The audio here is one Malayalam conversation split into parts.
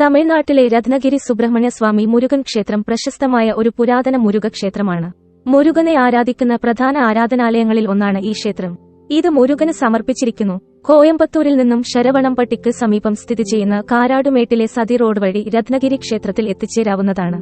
തമിഴ്നാട്ടിലെ രത്നഗിരി സുബ്രഹ്മണ്യ സ്വാമി മുരുകൻ ക്ഷേത്രം പ്രശസ്തമായ ഒരു പുരാതന മുരുക ക്ഷേത്രമാണ്. മുരുകനെ ആരാധിക്കുന്ന പ്രധാന ആരാധനാലയങ്ങളിൽ ഒന്നാണ് ഈ ക്ഷേത്രം. ഇത് മുരുകന് സമർപ്പിച്ചിരിക്കുന്നു. കോയമ്പത്തൂരിൽ നിന്നും ശരവണംപട്ടിക്ക് സമീപം സ്ഥിതി ചെയ്യുന്ന കാരാടുമേട്ടിലെ സതി റോഡ് വഴി രത്നഗിരി ക്ഷേത്രത്തിൽ എത്തിച്ചേരാവുന്നതാണ്.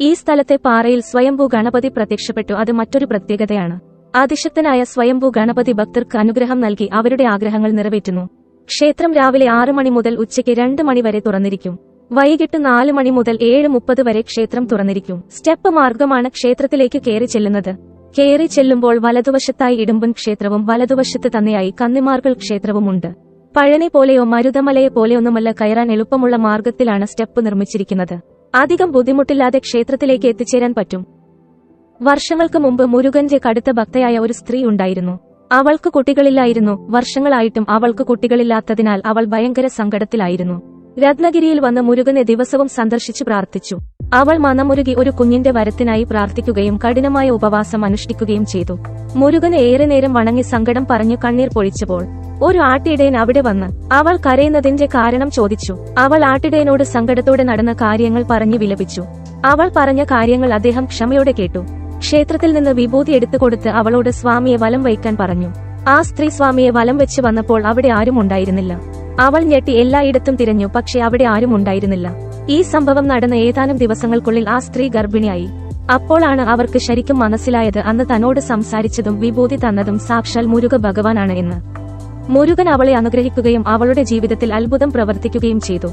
ഈ സ്ഥലത്തെ പാറയിൽ സ്വയംഭൂ ഗണപതി പ്രത്യക്ഷപ്പെട്ടു. അത് മറ്റൊരു പ്രത്യേകതയാണ്. അതിശക്തനായ സ്വയംഭൂ ഗണപതി ഭക്തർക്ക് അനുഗ്രഹം നൽകി അവരുടെ ആഗ്രഹങ്ങൾ നിറവേറ്റുന്നു. ക്ഷേത്രം രാവിലെ ആറ് മണി മുതൽ ഉച്ചയ്ക്ക് രണ്ട് മണി വരെ തുറന്നിരിക്കും. വൈകിട്ട് നാല് മണി മുതൽ ഏഴ് മുപ്പത് വരെ ക്ഷേത്രം തുറന്നിരിക്കും. സ്റ്റെപ്പ് മാർഗമാണ് ക്ഷേത്രത്തിലേക്ക് കയറി ചെല്ലുന്നത്. കയറി ചെല്ലുമ്പോൾ വലതുവശത്തായി ഇടുമ്പൻ ക്ഷേത്രവും വലതുവശത്ത് തന്നെയായി കന്നിമാർകൾ ക്ഷേത്രവുമുണ്ട് പഴനി പോലെയോ മരുതമലയെ പോലെയൊന്നുമല്ല കയറാൻ എളുപ്പമുള്ള മാർഗത്തിലാണ് സ്റ്റെപ്പ് നിർമ്മിച്ചിരിക്കുന്നത്. അധികം ബുദ്ധിമുട്ടില്ലാതെ ക്ഷേത്രത്തിലേക്ക് എത്തിച്ചേരാൻ പറ്റും. വർഷങ്ങൾക്ക് മുമ്പ് മുരുകന്റെ കടുത്ത ഭക്തയായ ഒരു സ്ത്രീ ഉണ്ടായിരുന്നു. അവൾക്ക് കുട്ടികളില്ലായിരുന്നു. വർഷങ്ങളായിട്ടും അവൾക്ക് കുട്ടികളില്ലാത്തതിനാൽ അവൾ ഭയങ്കര സങ്കടത്തിലായിരുന്നു. രത്നഗിരിയിൽ വന്ന് മുരുകനെ ദിവസവും സന്ദർശിച്ചു പ്രാർത്ഥിച്ചു. അവൾ മനമുരുകി ഒരു കുഞ്ഞിന്റെ വരത്തിനായി പ്രാർത്ഥിക്കുകയും കഠിനമായ ഉപവാസം അനുഷ്ഠിക്കുകയും ചെയ്തു. മുരുകന് ഏറെ നേരം വണങ്ങി സങ്കടം പറഞ്ഞു കണ്ണീർ പൊഴിച്ചപ്പോൾ ഒരു ആട്ടിടയൻ അവിടെ വന്ന് അവൾ കരയുന്നതിന്റെ കാരണം ചോദിച്ചു. അവൾ ആട്ടിടയനോട് സങ്കടത്തോടെ നടന്ന കാര്യങ്ങൾ പറഞ്ഞു വിലപിച്ചു. അവൾ പറഞ്ഞ കാര്യങ്ങൾ അദ്ദേഹം ക്ഷമയോടെ കേട്ടു. ക്ഷേത്രത്തിൽ നിന്ന് വിഭൂതി എടുത്തുകൊടുത്ത് അവളോട് സ്വാമിയെ വലം വയ്ക്കാൻ പറഞ്ഞു. ആ സ്ത്രീ സ്വാമിയെ വലം വെച്ച് വന്നപ്പോൾ അവിടെ ആരും ഉണ്ടായിരുന്നില്ല. അവൾ ഞെട്ടി എല്ലായിടത്തും തിരഞ്ഞു പക്ഷെ അവിടെ ആരും ഉണ്ടായിരുന്നില്ല. ഈ സംഭവം നടന്ന ഏതാനും ദിവസങ്ങൾക്കുള്ളിൽ ആ സ്ത്രീ ഗർഭിണിയായി. അപ്പോഴാണ് അവർക്ക് ശരിക്കും മനസ്സിലായത് അന്ന് തന്നോട് സംസാരിച്ചതും വിഭൂതി തന്നതും സാക്ഷാൽ മുരുക ഭഗവാനാണ് എന്ന്. മുരുകൻ അവളെ അനുഗ്രഹിക്കുകയും അവളുടെ ജീവിതത്തിൽ അത്ഭുതം പ്രവർത്തിക്കുകയും ചെയ്തു.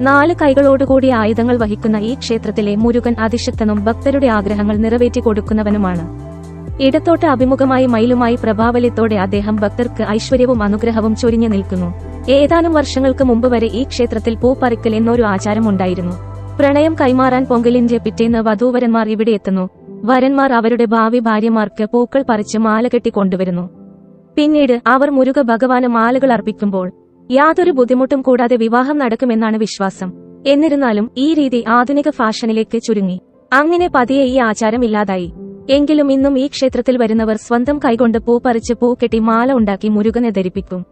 നാല് കൈകളോടുകൂടി ആയുധങ്ങൾ വഹിക്കുന്ന ഈ ക്ഷേത്രത്തിലെ മുരുകൻ അതിശക്തനും ഭക്തരുടെ ആഗ്രഹങ്ങൾ നിറവേറ്റി കൊടുക്കുന്നവനുമാണ്. ഇടത്തോട്ട് അഭിമുഖമായി മയിലുമായി പ്രഭാവലിത്തോടെ അദ്ദേഹം ഭക്തർക്ക് ഐശ്വര്യവും അനുഗ്രഹവും ചൊരിഞ്ഞു നിൽക്കുന്നു. ഏതാനും വർഷങ്ങൾക്ക് മുമ്പ് വരെ ഈ ക്ഷേത്രത്തിൽ പൂപ്പറിക്കൽ എന്നൊരു ആചാരമുണ്ടായിരുന്നു പ്രണയം കൈമാറാൻ പൊങ്കലിന്റെ പിറ്റേന്ന് വധൂവരന്മാർ ഇവിടെ എത്തുന്നു. വരന്മാർ അവരുടെ ഭാവി ഭാര്യമാർക്ക് പൂക്കൾ പറിച്ച് മാല കെട്ടി കൊണ്ടുവരുന്നു പിന്നീട് അവർ മുരുക ഭഗവാന് മാലകൾ അർപ്പിക്കുമ്പോൾ യാതൊരു ബുദ്ധിമുട്ടും കൂടാതെ വിവാഹം നടക്കുമെന്നാണ് വിശ്വാസം. എന്നിരുന്നാലും ഈ രീതി ആധുനിക ഫാഷനിലേക്ക് ചുരുങ്ങി. അങ്ങനെ പതിയെ ഈ ആചാരം ഇല്ലാതായി. എങ്കിലും ഇന്നും ഈ ക്ഷേത്രത്തിൽ വരുന്നവർ സ്വന്തം കൈകൊണ്ട് പൂ പറിച്ച് പൂ കെട്ടി മാല ഉണ്ടാക്കി മുരുകനെ ധരിപ്പിക്കും.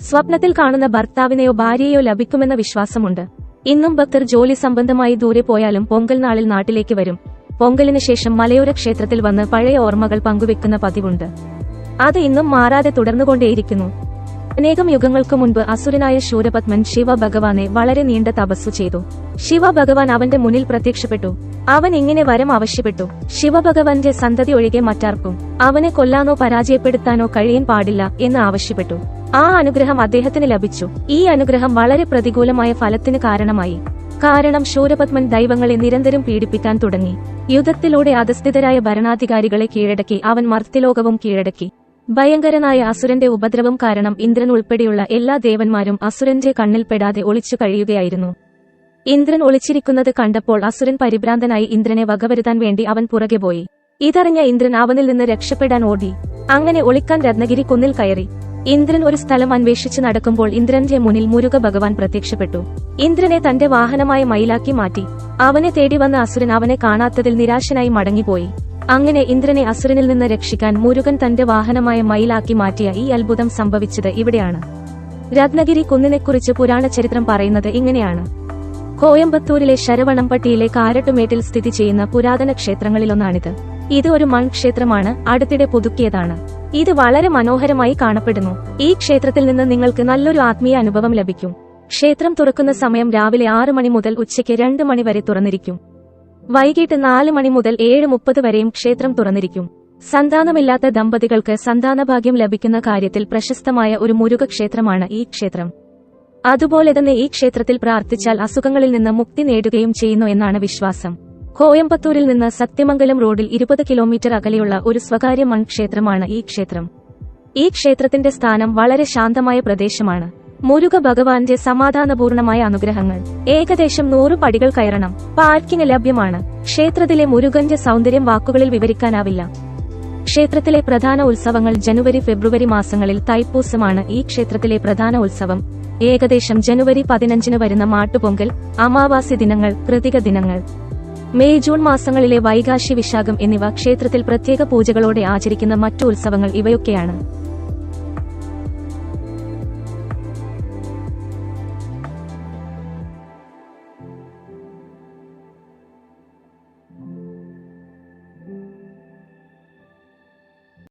സ്വപ്നത്തിൽ കാണുന്ന ഭർത്താവിനെയോ ഭാര്യയെയോ ലഭിക്കുമെന്ന വിശ്വാസമുണ്ട്. ഇന്നും ഭക്തർ ജോലി സംബന്ധമായി ദൂരെ പോയാലും പൊങ്കൽ നാളിൽ നാട്ടിലേക്ക് വരും. പൊങ്കലിന് ശേഷം മലയോര ക്ഷേത്രത്തിൽ വന്ന് പഴയ ഓർമ്മകൾ പങ്കുവെക്കുന്ന പതിവുണ്ട്. അത് ഇന്നും മാറാതെ തുടർന്നുകൊണ്ടേയിരിക്കുന്നു. അനേകം യുഗങ്ങൾക്കു മുൻപ് അസുരനായ ശൂരപത്മൻ ശിവ ഭഗവാനെ വളരെ നീണ്ട തപസ്സു ചെയ്തു. ശിവ ഭഗവാൻ അവന്റെ മുന്നിൽ പ്രത്യക്ഷപ്പെട്ടു. അവൻ ഇങ്ങനെ വരം ആവശ്യപ്പെട്ടു? ശിവഭഗവാന്റെ സന്തതി ഒഴികെ മറ്റാർക്കും അവനെ കൊല്ലാനോ പരാജയപ്പെടുത്താനോ കഴിയാൻ പാടില്ല എന്ന് ആവശ്യപ്പെട്ടു. ആ അനുഗ്രഹം അദ്ദേഹത്തിന് ലഭിച്ചു. ഈ അനുഗ്രഹം വളരെ പ്രതികൂലമായ ഫലത്തിന് കാരണമായി. കാരണം ശൂരപത്മൻ ദൈവങ്ങളെ നിരന്തരം പീഡിപ്പിക്കാൻ തുടങ്ങി. യുദ്ധത്തിലൂടെ അധസ്ഥിതരായ ഭരണാധികാരികളെ കീഴടക്കി അവൻ മർത്യലോകവും കീഴടക്കി. ഭയങ്കരനായ അസുരന്റെ ഉപദ്രവം കാരണം ഇന്ദ്രൻ ഉൾപ്പെടെയുള്ള എല്ലാ ദേവന്മാരും അസുരന്റെ കണ്ണിൽപ്പെടാതെ ഒളിച്ചു കഴിയുകയായിരുന്നു. ഇന്ദ്രൻ ഒളിച്ചിരിക്കുന്നത് കണ്ടപ്പോൾ അസുരൻ പരിഭ്രാന്തനായി ഇന്ദ്രനെ വകവരുത്താൻ വേണ്ടി അവൻ പുറകെ പോയി. ഇതറിഞ്ഞ ഇന്ദ്രൻ അവനിൽ നിന്ന് രക്ഷപ്പെടാൻ ഓടി. അങ്ങനെ ഒളിക്കാൻ രത്നഗിരി കുന്നിൽ കയറി. ഇന്ദ്രൻ ഒരു സ്ഥലം അന്വേഷിച്ച് നടക്കുമ്പോൾ ഇന്ദ്രന്റെ മുന്നിൽ മുരുക ഭഗവാൻ പ്രത്യക്ഷപ്പെട്ടു. ഇന്ദ്രനെ തന്റെ വാഹനമായ മയിലാക്കി മാറ്റി. അവനെ തേടി വന്ന അസുരൻ അവനെ കാണാത്തതിൽ നിരാശനായി മടങ്ങിപ്പോയി. അങ്ങനെ ഇന്ദ്രനെ അസുരനിൽ നിന്ന് രക്ഷിക്കാൻ മുരുകൻ തന്റെ വാഹനമായ മയിലാക്കി മാറ്റിയ ഈ അത്ഭുതം സംഭവിച്ചത് ഇവിടെയാണ്. രത്നഗിരി കുന്നിനെക്കുറിച്ച് പുരാണ ചരിത്രം പറയുന്നത് ഇങ്ങനെയാണ്. കോയമ്പത്തൂരിലെ ശരവണംപട്ടിയിലെ കാരട്ടുമേട്ടിൽ സ്ഥിതി ചെയ്യുന്ന പുരാതന ക്ഷേത്രങ്ങളിലൊന്നാണിത്. ഇത് ഒരു മൺക്ഷേത്രമാണ് അടുത്തിടെ പുതുക്കിയതാണ്. ഇത് വളരെ മനോഹരമായി കാണപ്പെടുന്നു. ഈ ക്ഷേത്രത്തിൽ നിന്ന് നിങ്ങൾക്ക് നല്ലൊരു ആത്മീയ അനുഭവം ലഭിക്കും. ക്ഷേത്രം തുറക്കുന്ന സമയം രാവിലെ ആറ് മണി മുതൽ ഉച്ചയ്ക്ക് രണ്ട് മണി വരെ തുറന്നിരിക്കും. വൈകിട്ട് നാല് മണി മുതൽ ഏഴ് മുപ്പത് വരെയും ക്ഷേത്രം തുറന്നിരിക്കും. സന്താനമില്ലാത്ത ദമ്പതികൾക്ക് സന്താനഭാഗ്യം ലഭിക്കുന്ന കാര്യത്തിൽ പ്രശസ്തമായ ഒരു മുരുകക്ഷേത്രമാണ് ഈ ക്ഷേത്രം. അതുപോലെ തന്നെ ഈ ക്ഷേത്രത്തിൽ പ്രാർത്ഥിച്ചാൽ അസുഖങ്ങളിൽ നിന്ന് മുക്തി നേടുകയും ചെയ്യുന്നു എന്നാണ് വിശ്വാസം. കോയമ്പത്തൂരിൽ നിന്ന് സത്യമംഗലം റോഡിൽ ഇരുപത് കിലോമീറ്റർ അകലെയുള്ള ഒരു സ്വകാര്യ മൺക്ഷേത്രമാണ് ഈ ക്ഷേത്രം. ഈ ക്ഷേത്രത്തിന്റെ സ്ഥാനം വളരെ ശാന്തമായ പ്രദേശമാണ്. മുരുക ഭഗവാന്റെ സമാധാനപൂർണമായ അനുഗ്രഹങ്ങൾ. ഏകദേശം നൂറ് പടികൾ കയറണം. പാർക്കിംഗ് ലഭ്യമാണ്. ക്ഷേത്രത്തിലെ മുരുകന്റെ സൗന്ദര്യം വാക്കുകളിൽ വിവരിക്കാനാവില്ല. ക്ഷേത്രത്തിലെ പ്രധാന ഉത്സവങ്ങൾ ജനുവരി ഫെബ്രുവരി മാസങ്ങളിൽ തൈപ്പൂസമാണ് ഈ ക്ഷേത്രത്തിലെ പ്രധാന ഉത്സവം. ഏകദേശം ജനുവരി പതിനഞ്ചിന് വരുന്ന മാട്ടുപൊങ്കൽ അമാവാസി ദിനങ്ങൾ കൃതിക ദിനങ്ങൾ. മെയ് ജൂൺ മാസങ്ങളിലെ വൈകാശി വിശാഖം എന്നിവ ക്ഷേത്രത്തിൽ പ്രത്യേക പൂജകളോടെ ആചരിക്കുന്ന മറ്റു ഉത്സവങ്ങൾ ഇവയൊക്കെയാണ്.